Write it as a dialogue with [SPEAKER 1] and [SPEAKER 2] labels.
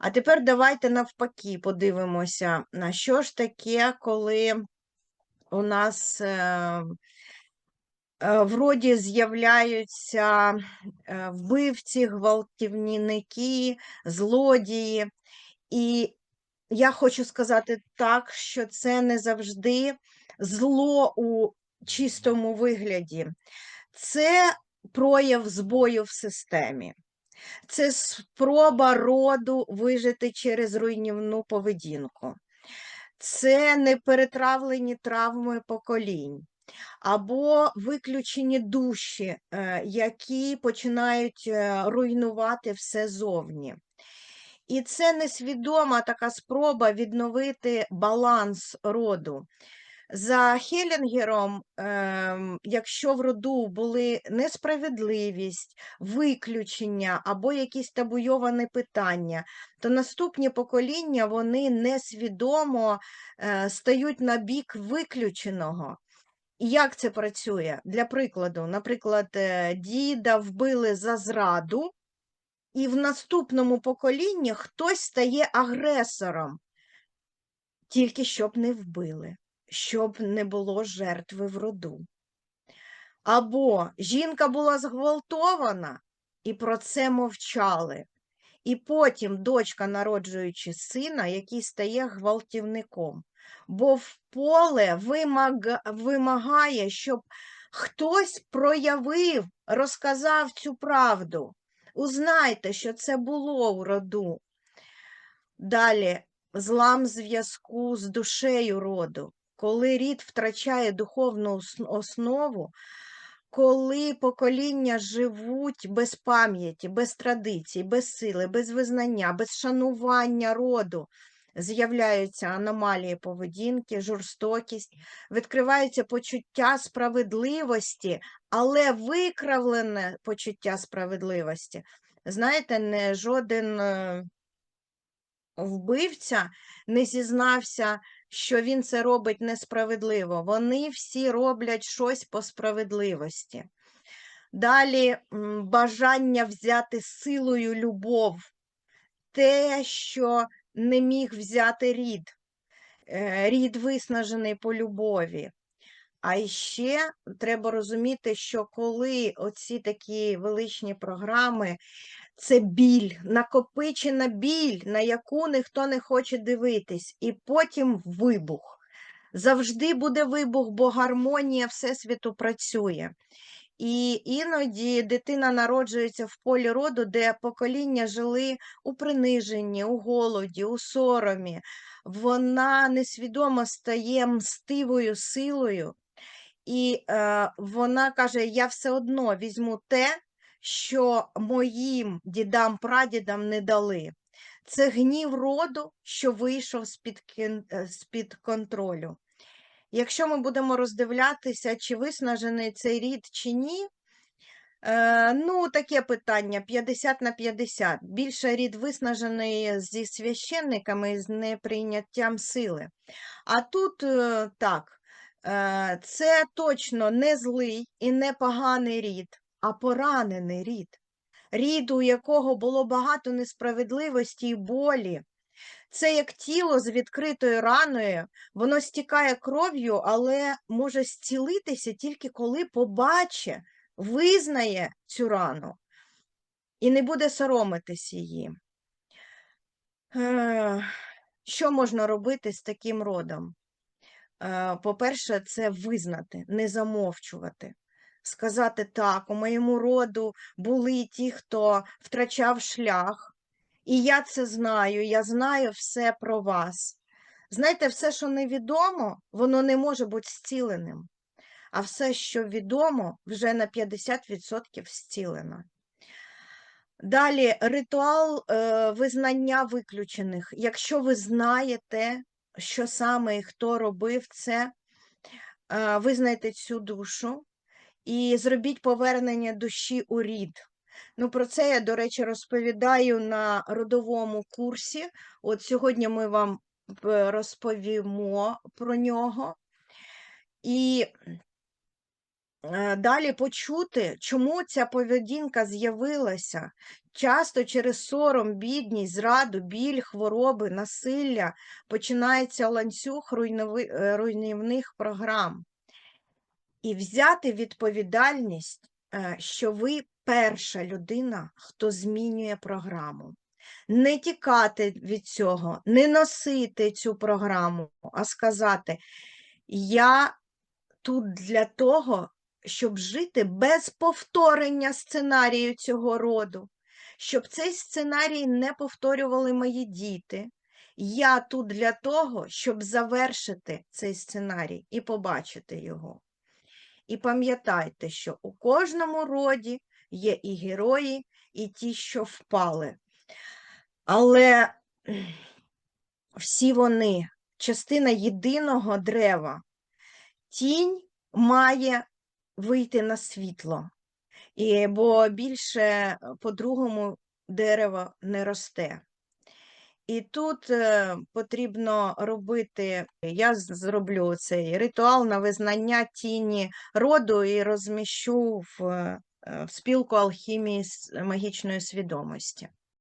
[SPEAKER 1] А тепер давайте навпаки подивимося, на що ж таке, коли у нас е, е, в з'являються е, вбивці, гвалтівники, злодії. І я хочу сказати так, що це не завжди зло у чистому вигляді, це прояв збою в системі. Це спроба роду вижити через руйнівну поведінку. Це неперетравлені травми поколінь, або виключені душі, е, які починають е, руйнувати все зовні. І це несвідома така спроба відновити баланс роду. За Хелінгером, ем, якщо в роду були несправедливість, виключення або якісь табуйовані питання, то наступні покоління вони несвідомо е, стають на бік виключеного. І як це працює? Для прикладу, наприклад, е, діда вбили за зраду, і в наступному поколінні хтось стає агресором, тільки щоб не вбили щоб не було жертви в роду. Або жінка була зґвалтована, і про це мовчали. І потім дочка, народжуючи сина, який стає гвалтівником. Бо в поле вимагає, щоб хтось проявив, розказав цю правду. Узнайте, що це було у роду. Далі злам зв'язку з душею роду коли рід втрачає духовну основу, коли покоління живуть без пам'яті, без традицій, без сили, без визнання, без шанування роду, з'являються аномалії поведінки, жорстокість, відкривається почуття справедливості, але викравлене почуття справедливості. Знаєте, не жоден е, вбивця не зізнався що він це робить несправедливо. Вони всі роблять щось по справедливості. Далі бажання взяти силою любов, те, що не міг взяти рід, е, рід виснажений по любові. А ще треба розуміти, що коли оці такі величні програми це біль, накопичена біль, на яку ніхто не хоче дивитись, і потім вибух. Завжди буде вибух, бо гармонія Всесвіту працює. І іноді дитина народжується в полі роду, де покоління жили у приниженні, у голоді, у соромі. Вона несвідомо стає мстивою силою, і е, вона каже: Я все одно візьму те, що моїм дідам-прадідам не дали. Це гнів роду, що вийшов з-під з контролю. Якщо ми будемо роздивлятися, чи виснажений цей рід, чи ні, е, ну, таке питання 50 на 50. Більше рід виснажений зі священниками з неприйняттям сили. А тут е, так, е, це точно не злий і не поганий рід а поранений рід, рід, у якого було багато несправедливості і болі. Це як тіло з відкритою раною, воно стікає кров'ю, але може зцілитися тільки коли побачить, визнає цю рану і не буде соромитись її. Що можна робити з таким родом? По-перше, це визнати, не замовчувати сказати так, у моєму роду були ті, хто втрачав шлях, і я це знаю, я знаю все про вас. Знаєте, все, що невідомо, воно не може бути зціленим, а все, що відомо, вже на 50% зцілено. Далі ритуал е, визнання виключених. Якщо ви знаєте, що саме і хто робив це, е, визнайте цю душу, і зробіть повернення душі у рід. Ну, Про це я, до речі, розповідаю на родовому курсі. От сьогодні ми вам е, розповімо про нього. І е, далі почути, чому ця поведінка з'явилася, Часто через сором, бідність, зраду, біль, хвороби, насилля починається ланцюг е, руйнівних програм. І взяти відповідальність, е, що ви перша людина, хто змінює програму. Не тікати від цього, не носити цю програму, а сказати: Я тут для того, щоб жити без повторення сценарію цього роду, щоб цей сценарій не повторювали мої діти. Я тут для того, щоб завершити цей сценарій і побачити його. І пам'ятайте, що у кожному роді є і герої, і ті, що впали. Але всі вони частина єдиного дерева. Тінь має вийти на світло, і, бо більше по-другому дерево не росте. І тут е, потрібно робити, я зроблю цей ритуал на визнання тіні роду і розміщу в, е, спілку алхімії магічної свідомості.